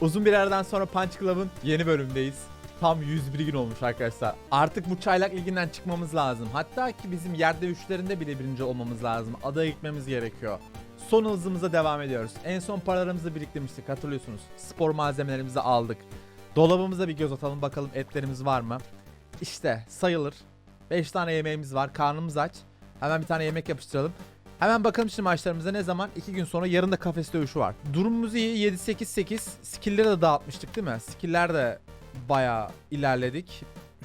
Uzun bir aradan sonra Punch Club'ın yeni bölümündeyiz. Tam 101 gün olmuş arkadaşlar. Artık bu çaylak liginden çıkmamız lazım. Hatta ki bizim yerde üçlerinde bile birinci olmamız lazım. Adaya gitmemiz gerekiyor. Son hızımıza devam ediyoruz. En son paralarımızı biriktirmiştik hatırlıyorsunuz. Spor malzemelerimizi aldık. Dolabımıza bir göz atalım bakalım etlerimiz var mı? İşte sayılır. 5 tane yemeğimiz var. Karnımız aç. Hemen bir tane yemek yapıştıralım. Hemen bakalım şimdi maçlarımıza ne zaman? 2 gün sonra yarın da kafes dövüşü var. Durumumuz iyi 7-8-8. Skill'leri de dağıtmıştık değil mi? Skill'ler de bayağı ilerledik.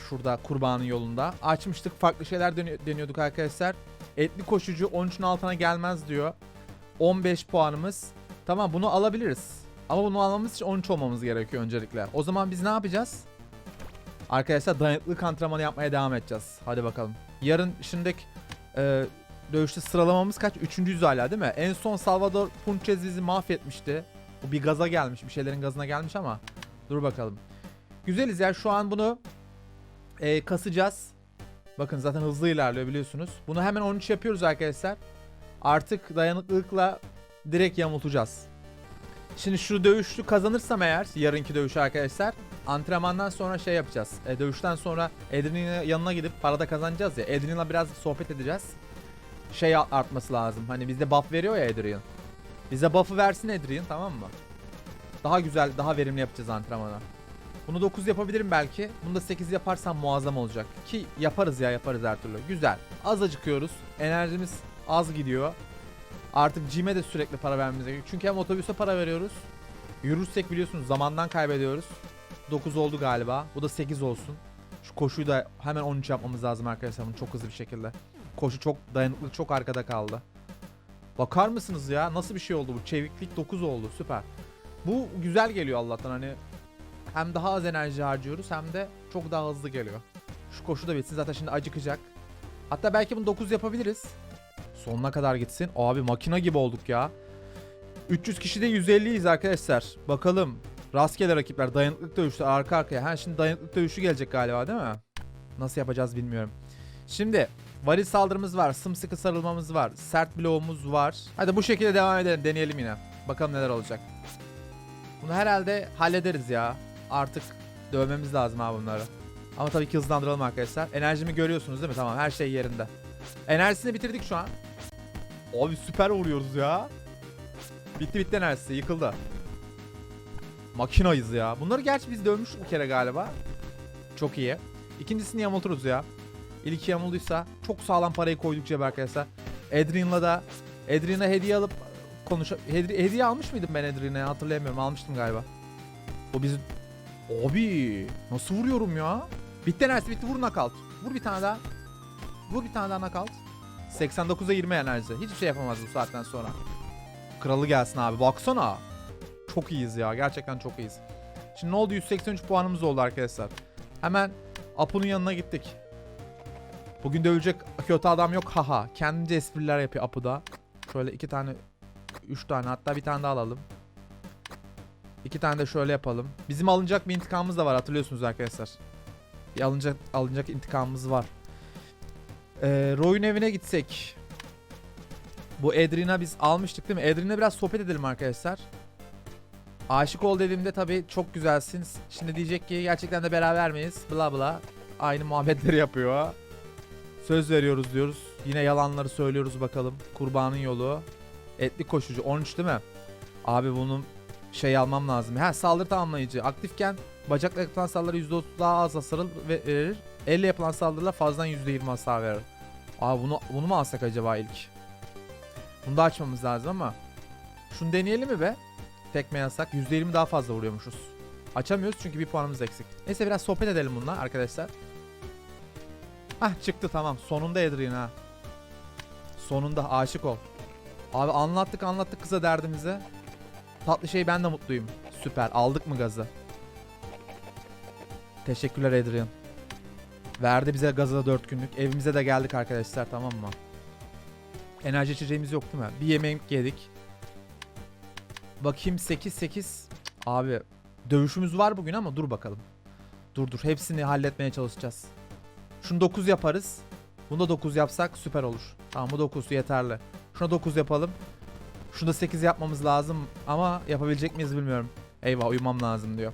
Şurada kurbanın yolunda. Açmıştık farklı şeyler deniyorduk arkadaşlar. Etli koşucu 13'ün altına gelmez diyor. 15 puanımız. Tamam bunu alabiliriz. Ama bunu almamız için 13 olmamız gerekiyor öncelikle. O zaman biz ne yapacağız? Arkadaşlar dayanıklılık antrenmanı yapmaya devam edeceğiz. Hadi bakalım. Yarın şimdiki e, dövüşte sıralamamız kaç? Üçüncüyüz hala değil mi? En son Salvador Punchez bizi mahvetmişti. Bu bir gaza gelmiş. Bir şeylerin gazına gelmiş ama. Dur bakalım. Güzeliz ya şu an bunu e, kasacağız. Bakın zaten hızlı ilerliyor biliyorsunuz. Bunu hemen 13 yapıyoruz arkadaşlar. Artık dayanıklılıkla direkt yamultacağız. Şimdi şu dövüşü kazanırsam eğer yarınki dövüşü arkadaşlar antrenmandan sonra şey yapacağız. E, dövüşten sonra Adrian'ın yanına gidip para da kazanacağız ya. Adrian'la biraz sohbet edeceğiz. Şey artması lazım. Hani bizde buff veriyor ya Adrian. Bize buff'ı versin Adrian tamam mı? Daha güzel, daha verimli yapacağız antrenmanı. Bunu 9 yapabilirim belki. Bunu da 8 yaparsam muazzam olacak. Ki yaparız ya yaparız her türlü. Güzel. Az acıkıyoruz. Enerjimiz az gidiyor. Artık cime de sürekli para vermemiz gerekiyor. Çünkü hem otobüse para veriyoruz. Yürürsek biliyorsunuz zamandan kaybediyoruz. 9 oldu galiba. Bu da 8 olsun. Şu koşuyu da hemen 13 yapmamız lazım arkadaşlar. Bunu çok hızlı bir şekilde. Koşu çok dayanıklı çok arkada kaldı. Bakar mısınız ya? Nasıl bir şey oldu bu? Çeviklik 9 oldu. Süper. Bu güzel geliyor Allah'tan hani. Hem daha az enerji harcıyoruz hem de çok daha hızlı geliyor. Şu koşu da bitsin zaten şimdi acıkacak. Hatta belki bunu 9 yapabiliriz. Sonuna kadar gitsin. Abi makina gibi olduk ya. 300 kişi de 150'yiz arkadaşlar. Bakalım. Rastgele rakipler. Dayanıklık dövüşü arka arkaya. Ha şimdi dayanıklık dövüşü gelecek galiba değil mi? Nasıl yapacağız bilmiyorum. Şimdi varil saldırımız var. Sımsıkı sarılmamız var. Sert bloğumuz var. Hadi bu şekilde devam edelim. Deneyelim yine. Bakalım neler olacak. Bunu herhalde hallederiz ya. Artık dövmemiz lazım abi bunları. Ama tabii ki hızlandıralım arkadaşlar. Enerjimi görüyorsunuz değil mi? Tamam her şey yerinde. Enerjisini bitirdik şu an. Abi süper vuruyoruz ya. Bitti bitti enerjisi yıkıldı. Makinayız ya. Bunları gerçi biz dövmüştük bir kere galiba. Çok iyi. İkincisini yamulturuz ya. İlki yamulduysa çok sağlam parayı koyduk cebe arkadaşlar. Adrian'la da Adrian'a hediye alıp konuş hediye, hediye almış mıydım ben Adrian'a hatırlayamıyorum. Almıştım galiba. O bizi Abi nasıl vuruyorum ya? Bitti enerjisi bitti vur knockout. Vur bir tane daha. Vur bir tane daha knockout. 89'a 20 enerji. Hiçbir şey yapamaz bu saatten sonra. Kralı gelsin abi. Baksana. Çok iyiyiz ya. Gerçekten çok iyiyiz. Şimdi ne oldu? 183 puanımız oldu arkadaşlar. Hemen Apu'nun yanına gittik. Bugün dövecek kötü adam yok. Haha. Kendince espriler yapıyor Apu'da. Şöyle iki tane, üç tane hatta bir tane daha alalım. İki tane de şöyle yapalım. Bizim alınacak bir intikamımız da var hatırlıyorsunuz arkadaşlar. Bir alınacak alınacak intikamımız var. Ee, Roy'un evine gitsek. Bu Edrin'a biz almıştık değil mi? Edrin'le biraz sohbet edelim arkadaşlar. Aşık ol dediğimde tabii çok güzelsin. Şimdi diyecek ki gerçekten de beraber miyiz? Bla bla. Aynı muhabbetleri yapıyor. Söz veriyoruz diyoruz. Yine yalanları söylüyoruz bakalım. Kurbanın yolu. Etli koşucu 13 değil mi? Abi bunun şey almam lazım. Ha saldırı tamamlayıcı. Aktifken bacakla yapılan saldırılara %30 daha az hasar ve- verir. Elle yapılan saldırılar fazladan %20 hasar verir. Abi bunu, bunu mu alsak acaba ilk? Bunu da açmamız lazım ama. Şunu deneyelim mi be? Tekme yasak. %20 daha fazla vuruyormuşuz. Açamıyoruz çünkü bir puanımız eksik. Neyse biraz sohbet edelim bununla arkadaşlar. Hah çıktı tamam. Sonunda Edrin ha. Sonunda aşık ol. Abi anlattık anlattık kıza derdimizi. Tatlı şey ben de mutluyum. Süper. Aldık mı gazı? Teşekkürler Adrian. Verdi bize gazı da 4 günlük. Evimize de geldik arkadaşlar tamam mı? Enerji içeceğimiz yok değil mi? Bir yemek yedik. Bakayım 8 8. Abi dövüşümüz var bugün ama dur bakalım. Dur dur hepsini halletmeye çalışacağız. Şunu 9 yaparız. Bunu da 9 yapsak süper olur. Tamam bu 9 yeterli. Şuna 9 yapalım. Şunu da 8 yapmamız lazım ama yapabilecek miyiz bilmiyorum. Eyvah uyumam lazım diyor.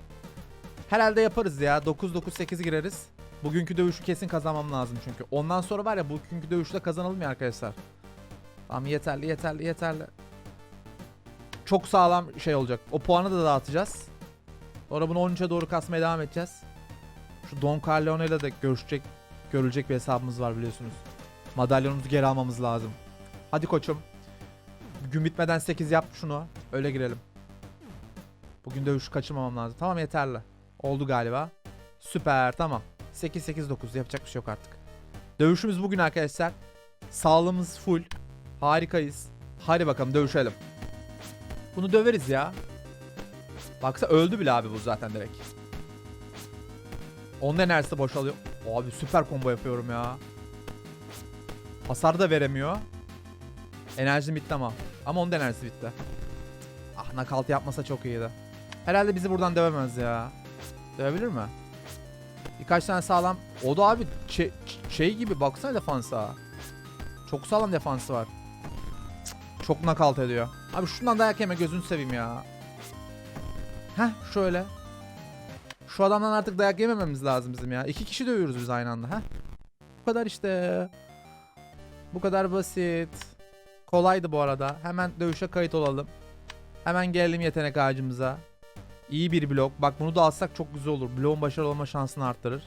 Herhalde yaparız ya. 9-9-8 gireriz. Bugünkü dövüşü kesin kazanmam lazım çünkü. Ondan sonra var ya bugünkü dövüşü de kazanalım ya arkadaşlar. Tamam yeterli yeterli yeterli. Çok sağlam şey olacak. O puanı da dağıtacağız. Sonra bunu 13'e doğru kasmaya devam edeceğiz. Şu Don Corleone ile de görüşecek, görülecek bir hesabımız var biliyorsunuz. Madalyonumuzu geri almamız lazım. Hadi koçum. Gün bitmeden 8 yap şunu. Öyle girelim. Bugün dövüşü kaçırmamam lazım. Tamam yeterli. Oldu galiba. Süper tamam. 8-8-9 yapacak bir şey yok artık. Dövüşümüz bugün arkadaşlar. Sağlığımız full. Harikayız. Hadi bakalım dövüşelim. Bunu döveriz ya. Baksa öldü bile abi bu zaten direkt. Onun enerjisi boşalıyor. Abi süper combo yapıyorum ya. Hasar da veremiyor. Enerjim bitti ama. Ama onun da enerjisi bitti. Ah nakalt yapmasa çok iyiydi. Herhalde bizi buradan dövemez ya. Dövebilir mi? Birkaç tane sağlam. O da abi şey, gibi baksana defansa. Çok sağlam defansı var. Çok nakalt ediyor. Abi şundan dayak yeme gözünü seveyim ya. Heh şöyle. Şu adamdan artık dayak yemememiz lazım bizim ya. İki kişi dövüyoruz biz aynı anda. Heh. Bu kadar işte. Bu kadar basit. Kolaydı bu arada. Hemen dövüşe kayıt olalım. Hemen gelelim yetenek ağacımıza. İyi bir blok. Bak bunu da alsak çok güzel olur. Bloğun başarılı olma şansını arttırır.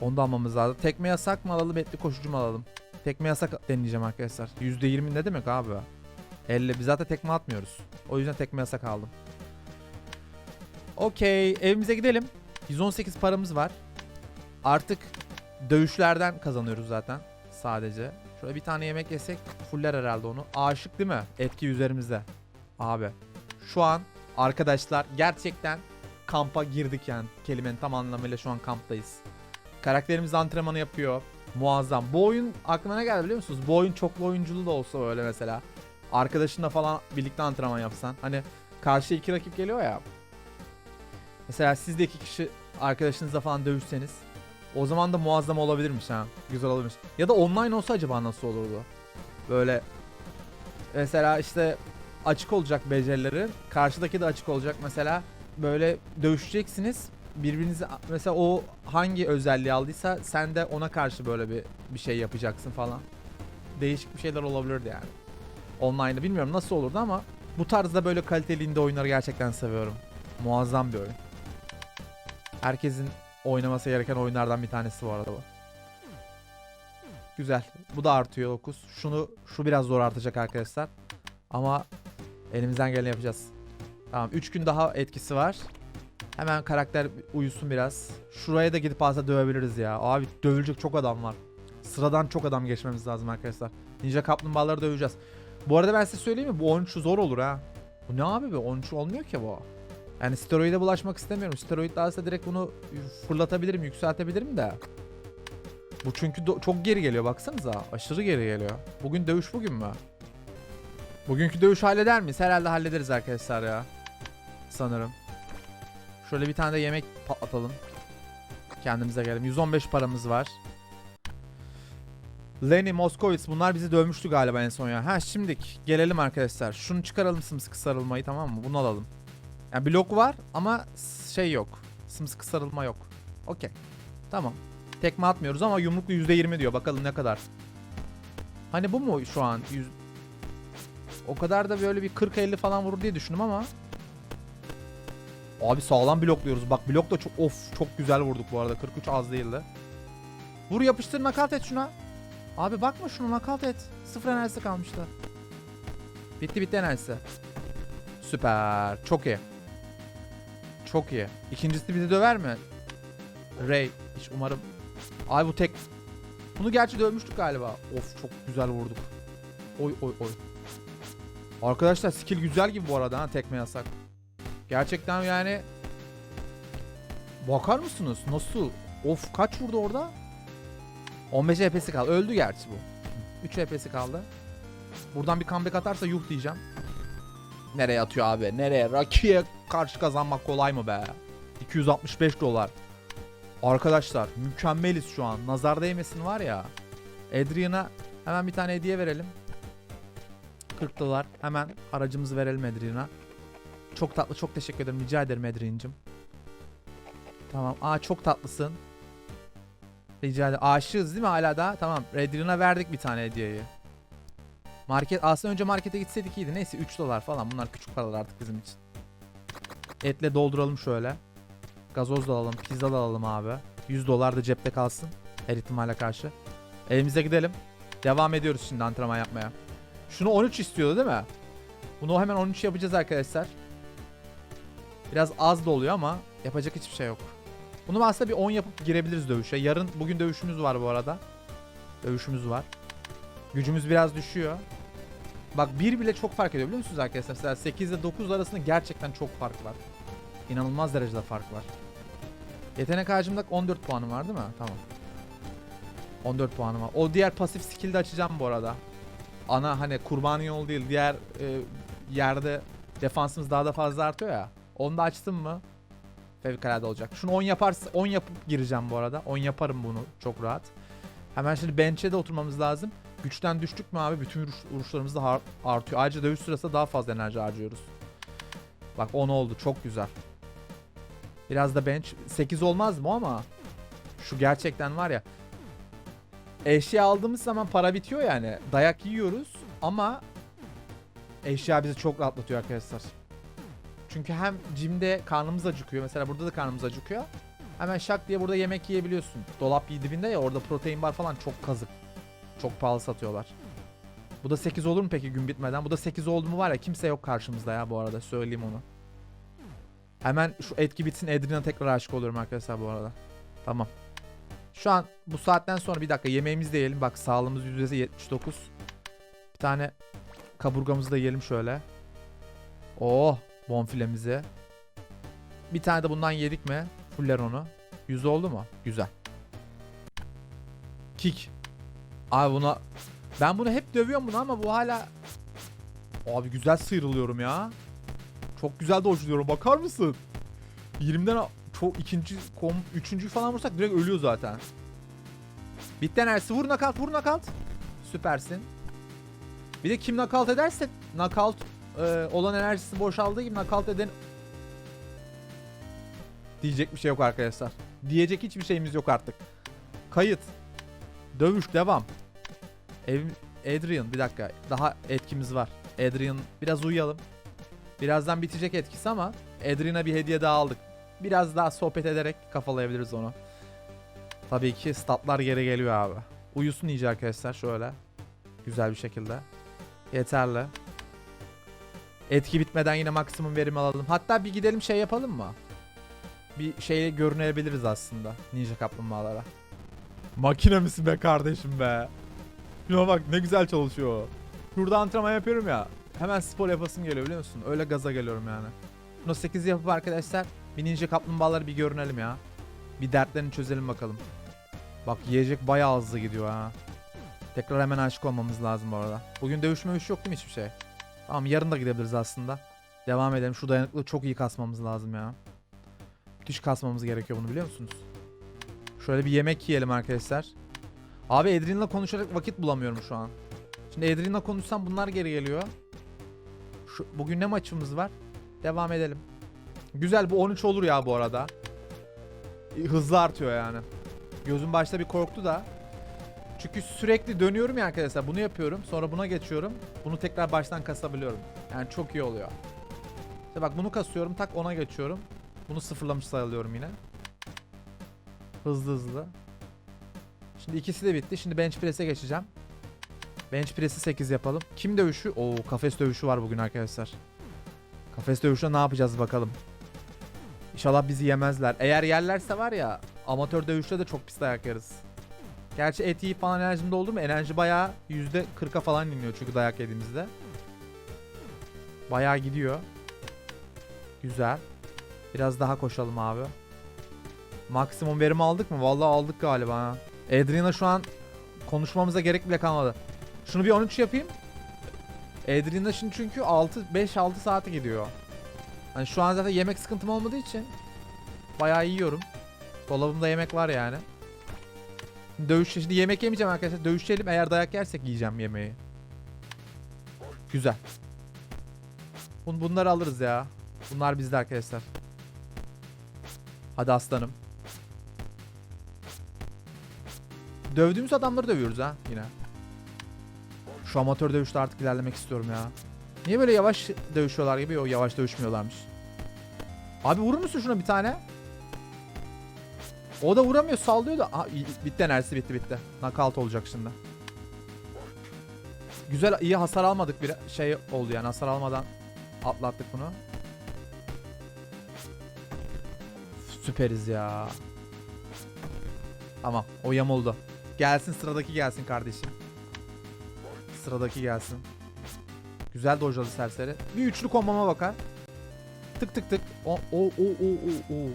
Onu da almamız lazım. Tekme yasak mı alalım, etli koşucu mu alalım? Tekme yasak deneyeceğim arkadaşlar. %20 ne demek abi? 50. Biz zaten tekme atmıyoruz. O yüzden tekme yasak aldım. Okey. Evimize gidelim. 118 paramız var. Artık dövüşlerden kazanıyoruz zaten. Sadece. Şöyle bir tane yemek yesek fuller herhalde onu. Aşık değil mi? Etki üzerimizde. Abi. Şu an arkadaşlar gerçekten kampa girdik yani. Kelimenin tam anlamıyla şu an kamptayız. Karakterimiz antrenmanı yapıyor. Muazzam. Bu oyun aklıma ne geldi biliyor musunuz? Bu oyun çoklu oyunculu da olsa öyle mesela. Arkadaşınla falan birlikte antrenman yapsan. Hani karşı iki rakip geliyor ya. Mesela siz de iki kişi arkadaşınızla falan dövüşseniz. O zaman da muazzam olabilirmiş ha. Güzel olabilirmiş. Ya da online olsa acaba nasıl olurdu? Böyle mesela işte açık olacak becerileri. Karşıdaki de açık olacak mesela. Böyle dövüşeceksiniz. Birbirinizi mesela o hangi özelliği aldıysa sen de ona karşı böyle bir bir şey yapacaksın falan. Değişik bir şeyler olabilirdi yani. Online'da bilmiyorum nasıl olurdu ama bu tarzda böyle kaliteli indie oyunları gerçekten seviyorum. Muazzam bir oyun. Herkesin oynaması gereken oyunlardan bir tanesi bu arada bu. Güzel. Bu da artıyor 9. Şunu şu biraz zor artacak arkadaşlar. Ama elimizden geleni yapacağız. Tamam 3 gün daha etkisi var. Hemen karakter uyusun biraz. Şuraya da gidip aslında dövebiliriz ya. Abi dövülecek çok adam var. Sıradan çok adam geçmemiz lazım arkadaşlar. Ninja kaplumbağaları döveceğiz. Bu arada ben size söyleyeyim mi? Bu 13 zor olur ha. Bu ne abi be? 13 olmuyor ki bu. Yani steroide bulaşmak istemiyorum. Steroid alsa direkt bunu fırlatabilirim, yükseltebilirim de. Bu çünkü çok geri geliyor baksanıza. Aşırı geri geliyor. Bugün dövüş bugün mü? Bugünkü dövüş halleder miyiz? Herhalde hallederiz arkadaşlar ya. Sanırım. Şöyle bir tane de yemek patlatalım. Kendimize gelelim. 115 paramız var. Lenny, Moskowitz bunlar bizi dövmüştü galiba en son ya. Ha şimdik gelelim arkadaşlar. Şunu çıkaralım sımsıkı sarılmayı tamam mı? Bunu alalım. Yani blok var ama şey yok. Sımsıkı sarılma yok. Okey. Tamam. Tekme atmıyoruz ama yumruklu %20 diyor. Bakalım ne kadar. Hani bu mu şu an? Yüz... O kadar da böyle bir 40-50 falan vurur diye düşündüm ama. Abi sağlam blokluyoruz. Bak blok da çok of çok güzel vurduk bu arada. 43 az değildi. Vur yapıştır nakalt et şuna. Abi bakma şunu nakalt et. Sıfır enerjisi kalmıştı. Bitti bitti enerjisi. Süper. Çok iyi. Çok iyi. İkincisi bizi döver mi? Ray. Hiç umarım. Ay bu tek. Bunu gerçi dövmüştük galiba. Of çok güzel vurduk. Oy oy oy. Arkadaşlar skill güzel gibi bu arada ha tekme yasak. Gerçekten yani Bakar mısınız? Nasıl? Of kaç vurdu orada? 15 HP'si kaldı. Öldü gerçi bu. 3 HP'si kaldı. Buradan bir comeback atarsa yuh diyeceğim. Nereye atıyor abi? Nereye? Rakiye karşı kazanmak kolay mı be? 265 dolar. Arkadaşlar mükemmeliz şu an. Nazar değmesin var ya. Adrian'a hemen bir tane hediye verelim. 40 dolar. Hemen aracımızı verelim Adrian'a. Çok tatlı çok teşekkür ederim. Rica ederim Edrin'cim. Tamam. Aa çok tatlısın. Rica ederim. Aşığız değil mi hala da? Tamam. Redrin'a verdik bir tane hediyeyi. Market aslında önce markete gitseydik iyiydi. Neyse 3 dolar falan. Bunlar küçük paralar artık bizim için. Etle dolduralım şöyle. Gazoz da alalım. Pizza da alalım abi. 100 dolar da cepte kalsın. Her ihtimale karşı. Evimize gidelim. Devam ediyoruz şimdi antrenman yapmaya. Şunu 13 istiyordu değil mi? Bunu hemen 13 yapacağız arkadaşlar. Biraz az da oluyor ama yapacak hiçbir şey yok. Bunu aslında bir 10 yapıp girebiliriz dövüşe. Yarın bugün dövüşümüz var bu arada. Dövüşümüz var. Gücümüz biraz düşüyor. Bak 1 bile çok fark ediyor biliyor musunuz arkadaşlar? Mesela 8 ile 9 arasında gerçekten çok fark var. İnanılmaz derecede fark var. Yetenek ağacımda 14 puanım var değil mi? Tamam. 14 puanım var. O diğer pasif skill'de açacağım bu arada. Ana hani kurban yol değil diğer e, yerde defansımız daha da fazla artıyor ya. Onu da açtım mı fevkalade olacak. Şunu 10 yaparsa 10 yapıp gireceğim bu arada. 10 yaparım bunu çok rahat. Hemen şimdi bench'e de oturmamız lazım. Güçten düştük mü abi bütün vuruş, vuruşlarımız da artıyor. Ayrıca dövüş sırasında daha fazla enerji harcıyoruz. Bak 10 oldu çok güzel. Biraz da bench 8 olmaz mı ama şu gerçekten var ya eşya aldığımız zaman para bitiyor yani. Dayak yiyoruz ama eşya bizi çok rahatlatıyor arkadaşlar. Çünkü hem cimde karnımız acıkıyor. Mesela burada da karnımız acıkıyor. Hemen şak diye burada yemek yiyebiliyorsun. Dolap dibinde ya orada protein bar falan çok kazık. Çok pahalı satıyorlar. Bu da 8 olur mu peki gün bitmeden? Bu da 8 oldu mu var ya kimse yok karşımızda ya bu arada söyleyeyim onu. Hemen şu etki bitsin Edrin'e tekrar aşık oluyorum arkadaşlar bu arada. Tamam. Şu an bu saatten sonra bir dakika yemeğimizi de yiyelim. Bak sağlığımız %79. Bir tane kaburgamızı da yiyelim şöyle. Oh bonfilemizi. Bir tane de bundan yedik mi? Fuller onu. Yüz oldu mu? Güzel. Kick. Abi buna ben bunu hep dövüyorum bunu ama bu hala Abi güzel sıyrılıyorum ya. Çok güzel dojluyorum. Bakar mısın? 20'den a- çok ikinci kom üçüncü falan vursak direkt ölüyor zaten. Bitti enerjisi. Vur nakalt, vur nakalt. Süpersin. Bir de kim nakalt ederse nakalt e, olan enerjisi boşaldığı gibi nakalt eden diyecek bir şey yok arkadaşlar. Diyecek hiçbir şeyimiz yok artık. Kayıt. Dövüş devam. Ev Adrian bir dakika. Daha etkimiz var. Adrian biraz uyuyalım. Birazdan bitecek etkisi ama Adrian'a bir hediye daha aldık. Biraz daha sohbet ederek kafalayabiliriz onu. Tabii ki statlar geri geliyor abi. Uyusun iyice arkadaşlar şöyle. Güzel bir şekilde. Yeterli. Etki bitmeden yine maksimum verim alalım. Hatta bir gidelim şey yapalım mı? Bir şeye görünebiliriz aslında. Ninja kaplumbağalara. Makine misin be kardeşim be? Şuna bak ne güzel çalışıyor. Şurada antrenman yapıyorum ya. Hemen spor yapasım geliyor biliyor musun? Öyle gaza geliyorum yani. Şunu 8 yapıp arkadaşlar bir ninja kaplumbağaları bir görünelim ya. Bir dertlerini çözelim bakalım. Bak yiyecek bayağı hızlı gidiyor ha. Tekrar hemen aşık olmamız lazım bu arada. Bugün dövüş mövüş yok değil mi hiçbir şey? Tamam yarın da gidebiliriz aslında. Devam edelim. Şu dayanıklılığı çok iyi kasmamız lazım ya. Müthiş kasmamız gerekiyor bunu biliyor musunuz? Şöyle bir yemek yiyelim arkadaşlar. Abi Edrin'le konuşacak vakit bulamıyorum şu an. Şimdi Edrin'le konuşsam bunlar geri geliyor. Şu, bugün ne maçımız var? Devam edelim. Güzel bu 13 olur ya bu arada. Hızlı artıyor yani. Gözüm başta bir korktu da. Çünkü sürekli dönüyorum ya arkadaşlar. Bunu yapıyorum. Sonra buna geçiyorum. Bunu tekrar baştan kasabiliyorum. Yani çok iyi oluyor. İşte bak bunu kasıyorum. Tak ona geçiyorum. Bunu sıfırlamış sayılıyorum yine. Hızlı hızlı. Şimdi ikisi de bitti. Şimdi bench press'e geçeceğim. Bench press'i 8 yapalım. Kim dövüşü? Oo kafes dövüşü var bugün arkadaşlar. Kafes dövüşü ne yapacağız bakalım. İnşallah bizi yemezler. Eğer yerlerse var ya amatör dövüşte de çok pis dayak yeriz. Gerçi et yiyip falan enerjim doldu mu enerji bayağı %40'a falan iniyor çünkü dayak yediğimizde. Bayağı gidiyor. Güzel. Biraz daha koşalım abi. Maksimum verim aldık mı? Vallahi aldık galiba ha. Adrian'a şu an konuşmamıza gerek bile kalmadı. Şunu bir 13 yapayım. Adrian'a şimdi çünkü 6 5-6 saate gidiyor. Hani şu an zaten yemek sıkıntım olmadığı için bayağı yiyorum. Dolabımda yemek var yani. Dövüş şimdi yemek yemeyeceğim arkadaşlar. Dövüşelim eğer dayak yersek yiyeceğim yemeği. Güzel. Bun bunları alırız ya. Bunlar bizde arkadaşlar. Hadi aslanım. Dövdüğümüz adamları dövüyoruz ha yine. Şu amatör dövüşte artık ilerlemek istiyorum ya. Niye böyle yavaş dövüşüyorlar gibi? Yok yavaş dövüşmüyorlarmış. Abi vurur musun şuna bir tane? O da vuramıyor sallıyor da. İyi, bitti enerjisi bitti bitti. Knockout olacak şimdi. Güzel iyi hasar almadık bir şey oldu yani hasar almadan atlattık bunu. Süperiz ya. Tamam o yamuldu. Gelsin sıradaki gelsin kardeşim. Sıradaki gelsin. Güzel dojladı serseri. Bir üçlü kombama bakar. Tık tık tık. O o o o o o.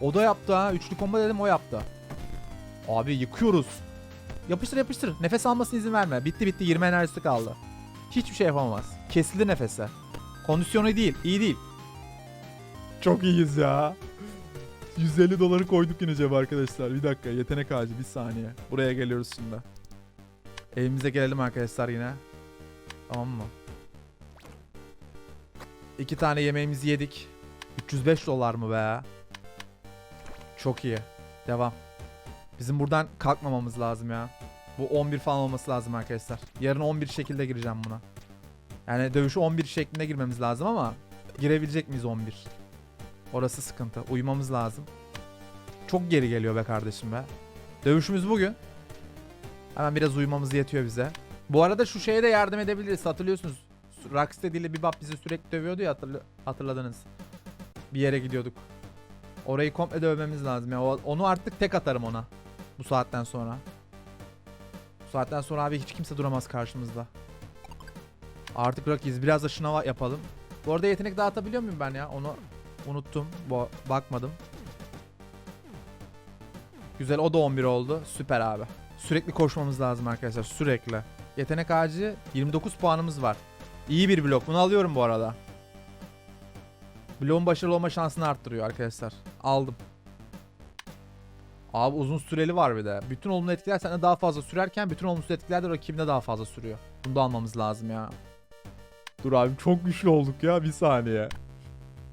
O da yaptı ha. Üçlü combo dedim o yaptı. Abi yıkıyoruz. Yapıştır yapıştır. Nefes almasına izin verme. Bitti bitti 20 enerjisi kaldı. Hiçbir şey yapamaz. Kesildi nefese. Kondisyonu değil. iyi değil. Çok iyiyiz ya. 150 doları koyduk yine cebe arkadaşlar. Bir dakika yetenek ağacı bir saniye. Buraya geliyoruz şimdi. Evimize gelelim arkadaşlar yine. Tamam mı? İki tane yemeğimizi yedik. 305 dolar mı be? Çok iyi. Devam. Bizim buradan kalkmamamız lazım ya. Bu 11 falan olması lazım arkadaşlar. Yarın 11 şekilde gireceğim buna. Yani dövüşü 11 şeklinde girmemiz lazım ama girebilecek miyiz 11? Orası sıkıntı. Uyumamız lazım. Çok geri geliyor be kardeşim be. Dövüşümüz bugün. Hemen biraz uyumamız yetiyor bize. Bu arada şu şeye de yardım edebiliriz. Hatırlıyorsunuz. Rocksteady ile Bebop bizi sürekli dövüyordu ya hatırla- hatırladınız. Bir yere gidiyorduk. Orayı komple dövmemiz lazım ya. Onu artık tek atarım ona. Bu saatten sonra. Bu saatten sonra abi hiç kimse duramaz karşımızda. Artık Rockies biraz da şınava yapalım. Bu arada yetenek dağıtabiliyor muyum ben ya? Onu unuttum. Bu bakmadım. Güzel o da 11 oldu. Süper abi. Sürekli koşmamız lazım arkadaşlar. Sürekli. Yetenek ağacı 29 puanımız var. İyi bir blok. Bunu alıyorum bu arada. Bloğun başarılı olma şansını arttırıyor arkadaşlar. Aldım. Abi uzun süreli var bir de. Bütün olumlu etkiler sende daha fazla sürerken bütün olumsuz etkiler de rakibine daha fazla sürüyor. Bunu da almamız lazım ya. Dur abi çok güçlü olduk ya bir saniye.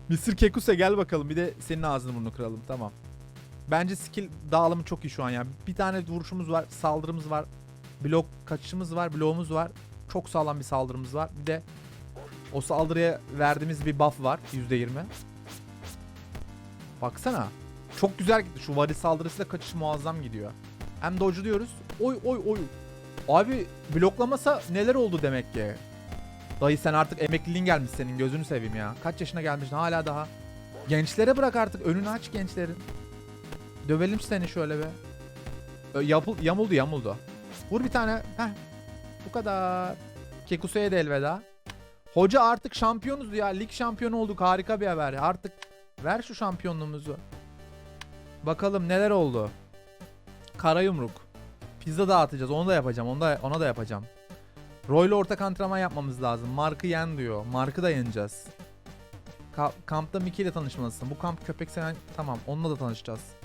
Mr. Kekuse gel bakalım bir de senin ağzını burnunu kıralım tamam. Bence skill dağılımı çok iyi şu an ya. Bir tane vuruşumuz var, saldırımız var. Blok kaçışımız var, bloğumuz var. Çok sağlam bir saldırımız var. Bir de o saldırıya verdiğimiz bir buff var %20. Baksana. Çok güzel gitti. Şu varis saldırısıyla kaçış muazzam gidiyor. Hem dodge'luyoruz. Oy oy oy. Abi bloklamasa neler oldu demek ki. Dayı sen artık emekliliğin gelmiş senin gözünü seveyim ya. Kaç yaşına gelmişsin hala daha. Gençlere bırak artık önünü aç gençlerin. Dövelim seni şöyle be. Yapıl, yamuldu yamuldu. Vur bir tane. Heh. Bu kadar. Kekuse'ye de elveda. Hoca artık şampiyonuz ya. Lig şampiyonu olduk. Harika bir haber. Artık ver şu şampiyonluğumuzu. Bakalım neler oldu. Kara yumruk. Pizza dağıtacağız. Onu da yapacağım. Onu da, ona da yapacağım. Roy'la ortak antrenman yapmamız lazım. Mark'ı yen diyor. Mark'ı da yeneceğiz. Ka- kampta Mickey ile tanışmalısın. Bu kamp köpek seven... Tamam onunla da tanışacağız.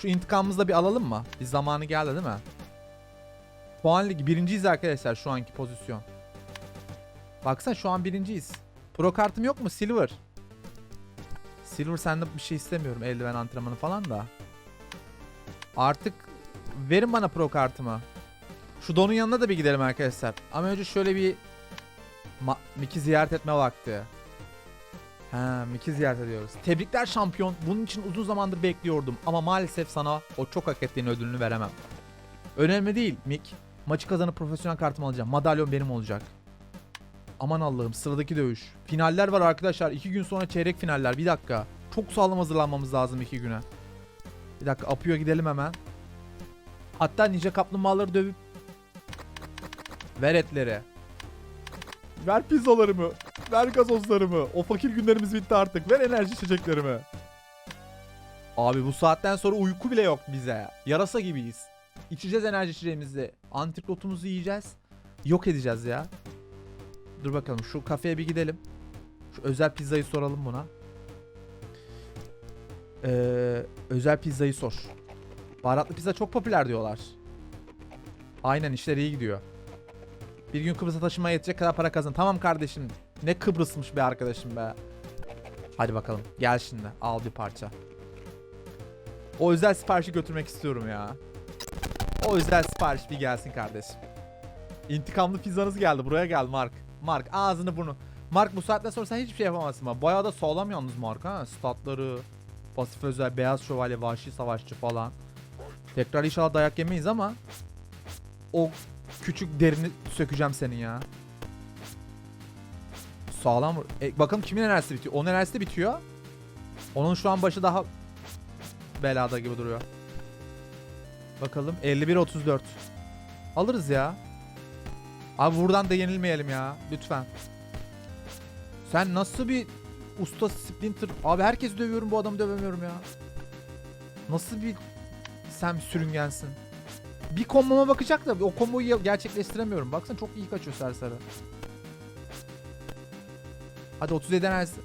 Şu intikamımızı da bir alalım mı? Bir zamanı geldi değil mi? Puan ligi birinciyiz arkadaşlar şu anki pozisyon. Baksana şu an birinciyiz. Pro kartım yok mu? Silver. Silver sende bir şey istemiyorum. Eldiven antrenmanı falan da. Artık verin bana pro kartımı. Şu donun yanına da bir gidelim arkadaşlar. Ama önce şöyle bir Mickey ziyaret etme vakti. Ha, Mickey ziyaret ediyoruz. Tebrikler şampiyon. Bunun için uzun zamandır bekliyordum ama maalesef sana o çok hak ettiğin ödülünü veremem. Önemli değil Mick. Maçı kazanıp profesyonel kartımı alacağım. Madalyon benim olacak. Aman Allah'ım sıradaki dövüş. Finaller var arkadaşlar. iki gün sonra çeyrek finaller. Bir dakika. Çok sağlam hazırlanmamız lazım iki güne. Bir dakika Apio'ya gidelim hemen. Hatta ninja kaplumbağaları dövüp Ver etleri. Ver pizzalarımı. Ver gazozlarımı. O fakir günlerimiz bitti artık. Ver enerji içeceklerimi. Abi bu saatten sonra uyku bile yok bize. Yarasa gibiyiz. İçeceğiz enerji içeceğimizi. Antiklotumuzu yiyeceğiz. Yok edeceğiz ya. Dur bakalım şu kafeye bir gidelim. Şu özel pizzayı soralım buna. Ee, özel pizzayı sor. Baharatlı pizza çok popüler diyorlar. Aynen işler iyi gidiyor. Bir gün Kıbrıs'a taşınmaya yetecek kadar para kazan. Tamam kardeşim. Ne Kıbrıs'mış be arkadaşım be. Hadi bakalım. Gel şimdi. Al bir parça. O özel siparişi götürmek istiyorum ya. O özel sipariş bir gelsin kardeşim. İntikamlı pizzanız geldi. Buraya gel Mark. Mark ağzını bunu. Mark bu saatten sonra sen hiçbir şey yapamazsın. Bak. Bayağı da sağlam yalnız Mark ha. Statları, pasif özel, beyaz şövalye, vahşi savaşçı falan. Tekrar inşallah dayak yemeyiz ama o küçük derini sökeceğim senin ya. Sağlam. E, bakalım kimin enerjisi bitiyor? Onun enerjisi de bitiyor. Onun şu an başı daha belada gibi duruyor. Bakalım 51-34. Alırız ya. Abi buradan da yenilmeyelim ya. Lütfen. Sen nasıl bir usta Splinter? Abi herkesi dövüyorum bu adamı dövemiyorum ya. Nasıl bir sen sürüngensin. Bir komboma bakacak da o komboyu gerçekleştiremiyorum. Baksana çok iyi kaçıyor Serseri. Hadi 37 enerjisi.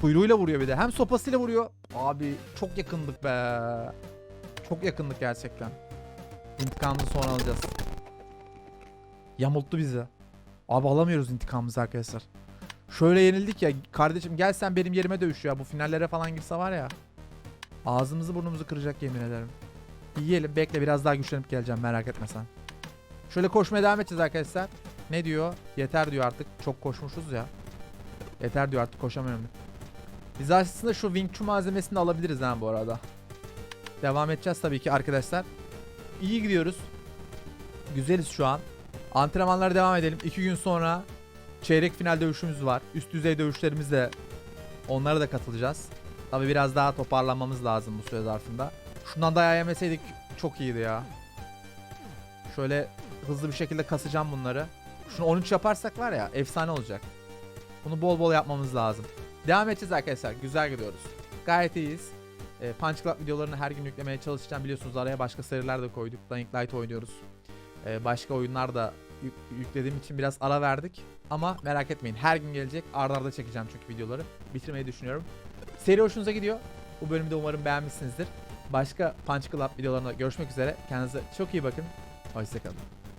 Kuyruğuyla vuruyor bir de. Hem sopasıyla vuruyor. Abi çok yakındık be. Çok yakındık gerçekten. İntikamımızı sonra alacağız. Yamulttu bizi. Abi alamıyoruz intikamımızı arkadaşlar. Şöyle yenildik ya. Kardeşim gel sen benim yerime dövüş ya. Bu finallere falan girse var ya. Ağzımızı burnumuzu kıracak yemin ederim. Yiyelim bekle biraz daha güçlenip geleceğim merak etme sen. Şöyle koşmaya devam edeceğiz arkadaşlar. Ne diyor? Yeter diyor artık. Çok koşmuşuz ya. Yeter diyor artık koşamıyorum. Biz aslında şu Wing Chun malzemesini de alabiliriz ha bu arada. Devam edeceğiz tabii ki arkadaşlar. İyi gidiyoruz. Güzeliz şu an. Antrenmanlara devam edelim. İki gün sonra çeyrek final dövüşümüz var. Üst düzey dövüşlerimizle onlara da katılacağız. Tabii biraz daha toparlanmamız lazım bu süre zarfında. Şundan dayağı yemeseydik çok iyiydi ya. Şöyle hızlı bir şekilde kasacağım bunları. Şunu 13 yaparsak var ya efsane olacak. Bunu bol bol yapmamız lazım. Devam edeceğiz arkadaşlar. Güzel gidiyoruz. Gayet iyiyiz. E, Punch Club videolarını her gün yüklemeye çalışacağım. Biliyorsunuz araya başka seriler de koyduk. Dying Light oynuyoruz. E, başka oyunlar da yük- yüklediğim için biraz ara verdik. Ama merak etmeyin. Her gün gelecek. Arda arda çekeceğim çünkü videoları. Bitirmeyi düşünüyorum. Seri hoşunuza gidiyor. Bu bölümü de umarım beğenmişsinizdir. Başka Punch Club videolarında görüşmek üzere. Kendinize çok iyi bakın. Hoşçakalın.